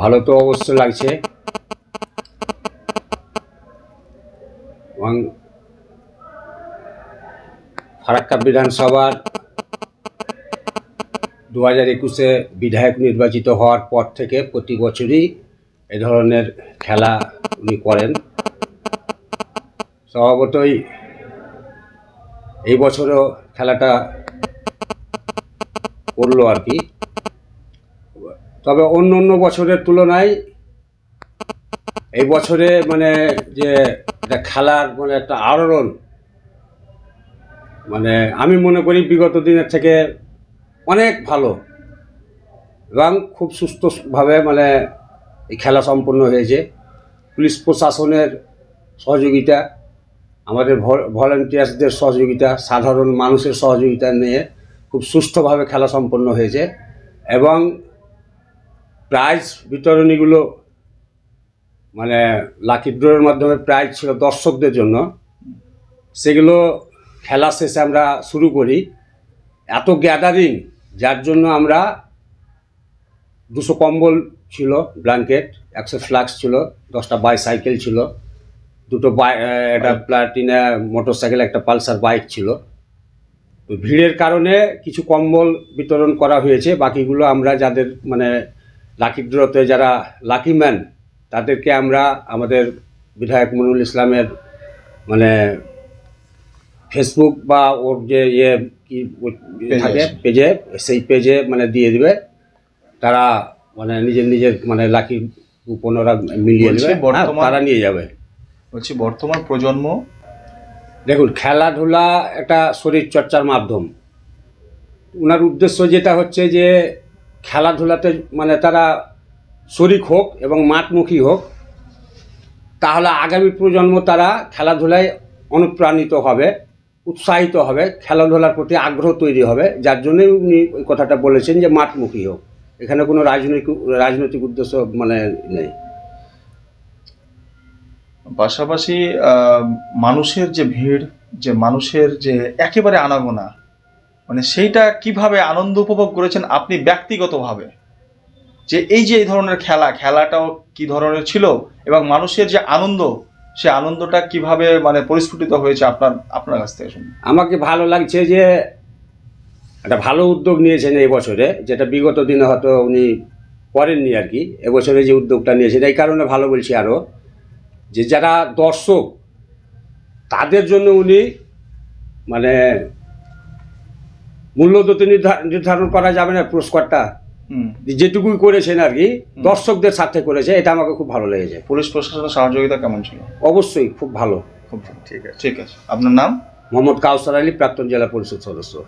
ভালো তো অবশ্য লাগছে। এবং ফারাক্কা বিধানসভার দু হাজার একুশে বিধায়ক নির্বাচিত হওয়ার পর থেকে প্রতি বছরই এ ধরনের খেলা উনি করেন। স্বভাবতই এই বছরও খেলাটা করল আর কি। তবে অন্য অন্য বছরের তুলনায় এই বছরে মানে যে খেলার মানে একটা আলোড়ন মানে আমি মনে করি বিগত দিনের থেকে অনেক ভালো এবং খুব সুস্থভাবে মানে এই খেলা সম্পন্ন হয়েছে। পুলিশ প্রশাসনের সহযোগিতা, আমাদের ভলেন্টিয়ার্সদের সহযোগিতা, সাধারণ মানুষের সহযোগিতা নিয়ে খুব সুষ্ঠুভাবে খেলা সম্পন্ন হয়েছে এবং প্রাইজ বিতরণীগুলো মানে লাকি ড্রয়ের মাধ্যমে প্রাইজ ছিল দর্শকদের জন্য। সেগুলো খেলা শেষে আমরা শুরু করি। এত গ্যাদারিং যার জন্য আমরা দুশো কম্বল ছিল ব্ল্যাঙ্কেট একশো ফ্লাক্স ছিল দশটা বাইসাইকেল ছিল দুটো বাই একটা প্লাটিনা মোটর সাইকেল একটা পালসার বাইক ছিল। তো ভিড়ের কারণে কিছু কম্বল বিতরণ করা হয়েছে বাকিগুলো আমরা যাদের মানে লাকি ড্রতে যারা লাকি ম্যান তাদেরকে আমরা আমাদের বিধায়ক মনুল ইসলামের মানে ফেসবুক বা ওর যে ইয়ে কি থাকে পেজে সেই পেজে মানে দিয়ে দিবে। তারা মানে নিজের নিজের মানে লাকি কুপন ওরা মিলিয়ে দেবে। হ্যাঁ, তারা নিয়ে যাবে। বলছি বর্তমান প্রজন্ম দেখুন খেলাধুলা একটা শরীর চর্চার মাধ্যম। ওনার উদ্দেশ্য যেটা হচ্ছে যে খেলাধুলাতে মানে তারা শরিক হোক এবং মাঠমুখী হোক, তাহলে আগামী প্রজন্ম তারা খেলাধুলায় অনুপ্রাণিত হবে, উৎসাহিত হবে, খেলাধুলার প্রতি আগ্রহ তৈরি হবে। যার জন্যই উনি ওই কথাটা বলেছেন যে মাঠমুখী হোক। এখানে কোনো রাজনৈতিক রাজনৈতিক উদ্দেশ্য মানে নেই। পাশাপাশি মানুষের যে ভিড়, যে মানুষের যে একেবারে আনাগোনা মানে সেইটা কীভাবে আনন্দ উপভোগ করেছেন আপনি ব্যক্তিগতভাবে? যে এই যে এই ধরনের খেলা, খেলাটাও কি ধরনের ছিল এবং মানুষের যে আনন্দ, সে আনন্দটা কীভাবে মানে পরিস্ফুটিত হয়েছে আপনার আপনার কাছ থেকে শুনুন। আমাকে ভালো লাগছে যে একটা ভালো উদ্যোগ নিয়েছেন এই বছরে, যেটা বিগত দিনে হয়তো উনি করেননি আর কি, এবছরে যে উদ্যোগটা নিয়েছেন, এই কারণে ভালো বলছি আরও যে যারা দর্শক, তাদের জন্য উনি মানে মূল্য তো নির্ধারণ করা যাবে না পুরস্কারটা। হুম। যেটুকুই করেছেন আর কি দর্শকদের সাথে করেছে এটা আমাকে খুব ভালো লেগেছে। পুলিশ প্রশাসনের সহযোগিতা কেমন ছিল? অবশ্যই খুব ভালো। খুব ঠিক আছে। ঠিক আছে। আপনার নাম? মোহাম্মদ কাউসার আলী প্রাক্তন জেলা পরিষদ সদস্য।